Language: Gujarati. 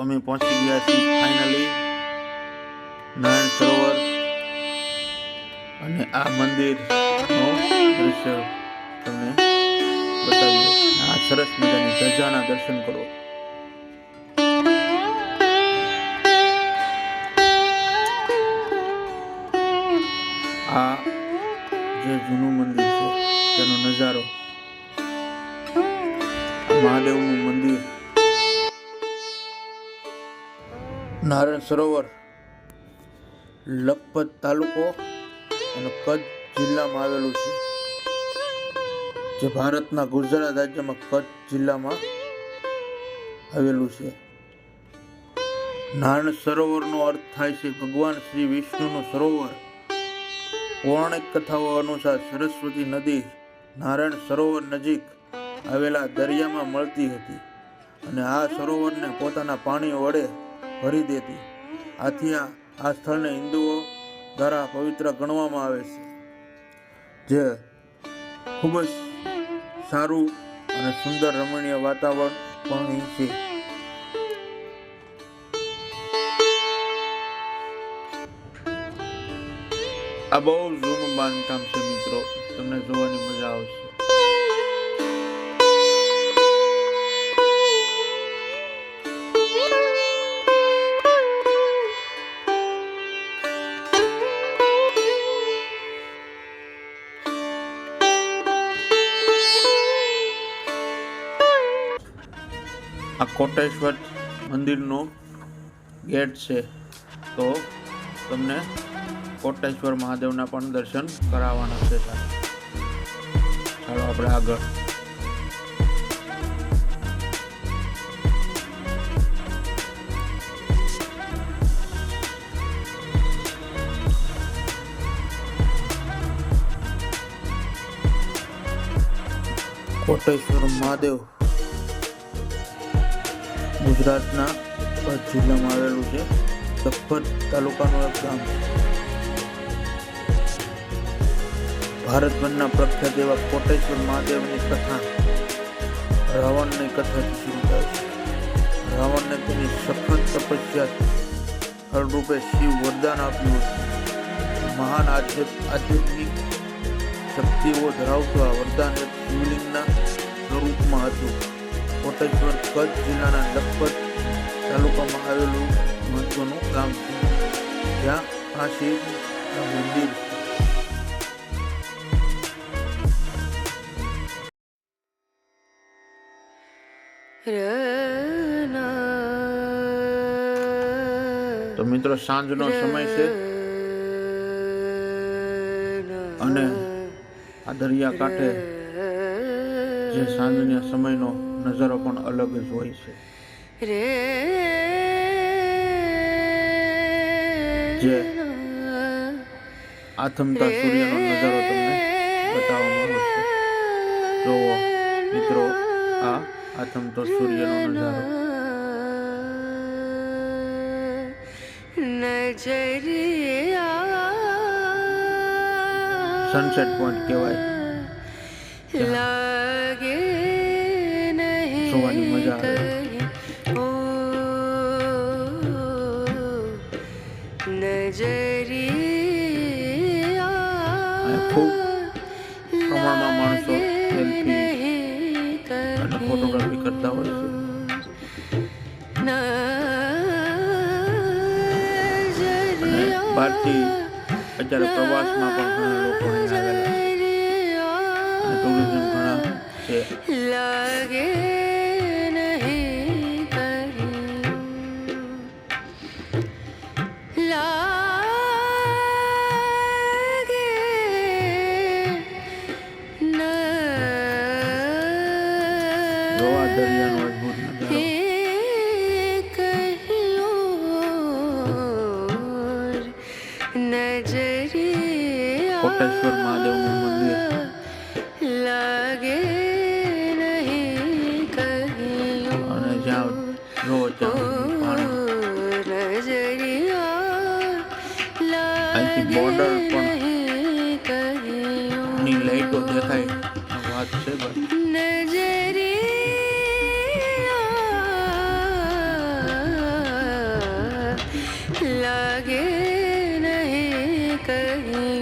અમે પહોંચી ગયા છીએ ફાઇનલી નારાયણ સરોવર. અને આ મંદિરનું દૃશ્ય તમને બતાવીએ. આ સરસ મજાની ધજાના દર્શન કરો. આ જે જૂનું મંદિર છે, તેનો નજારો. મહાદેવનું મંદિર નારાયણ સરોવર, લખપત તાલુકો અને કચ્છ જિલ્લામાં આવેલું છે. જે ભારતના ગુજરાત રાજ્યમાં કચ્છ જિલ્લામાં આવેલું છે. નારાયણ સરોવરનો અર્થ થાય છે ભગવાન શ્રી વિષ્ણુનું સરોવર. પૌરાણિક કથાઓ અનુસાર સરસ્વતી નદી નારાયણ સરોવર નજીક આવેલા દરિયામાં મળતી હતી અને આ સરોવરને પોતાના પાણી વડે ભરી દેતી. આથી આ સ્થળને હિન્દુઓ દ્વારા પવિત્ર ગણવામાં આવે છે, જે ખૂબ જ સારું અને સુંદર રમણીય વાતાવરણ પણ છે. આ બહુ જૂનું બાંધકામ છે મિત્રો. તમને જોવાની મજા આવશે. આ કોટેશ્વર મંદિરનો ગેટ છે. તો તમને કોટેશ્વર મહાદેવના પણ દર્શન કરાવવાના છે ચાલો આપણે આગળ. કોટેશ્વર મહાદેવ ગુજરાતના કચ્છ જિલ્લામાં આવેલું છે. લખપત તાલુકાનું એક ગામ. ભારતભરના પ્રખ્યાત એવા કોટેશ્વર મહાદેવની કથા. રાવણની કથાથી શરૂ થાય છે. રાવણને તેની સખત તપસ્યા ફળરૂપે શિવ વરદાન આપ્યું હતું. મહાન આધ્યાત્મ- આધ્યાત્મિક શક્તિઓ ધરાવતો આ વરદાન એક શિવલિંગના સ્વરૂપમાં હતું. કોટેશ્વર કચ્છ જિલ્લાના લખપત તાલુકામાં આવેલું મહત્વનું ગામ છે જ્યાં આ શિવ મંદિર છે તો મિત્રો સાંજનો સમય છે અને આ દરિયા કાંઠે જે સાંજના સમયનો નજારો પણ અલગ જ હોય છે. જે આથમતા સૂર્યનો નજારો તમને બતાવવામાં આવશે. મિત્રો આ આથમતો સૂર્યનો નજારો. નજરિયા સનસેટ પોઈન્ટ કહેવાય. જોવાની મજા આવે. ખૂબ પ્રમાણમાં માણસો સેલ્ફી અને. ફોટોગ્રાફી કરતા હોય છે બહારથી અત્યારે પ્રવાસમાં પણ ઘણા લોકો આવેલા ટુરિઝમ ઘણા છે દરિયાનો અદ્ભુત નજારો નજરિયા કોટેશ્વર મહાદેવનું મંદિર લાગે અને જ્યાં જોવો અહીંથી border પણ ની લાઈટો દેખાય આ વાત છે लागे नहीं कहीं।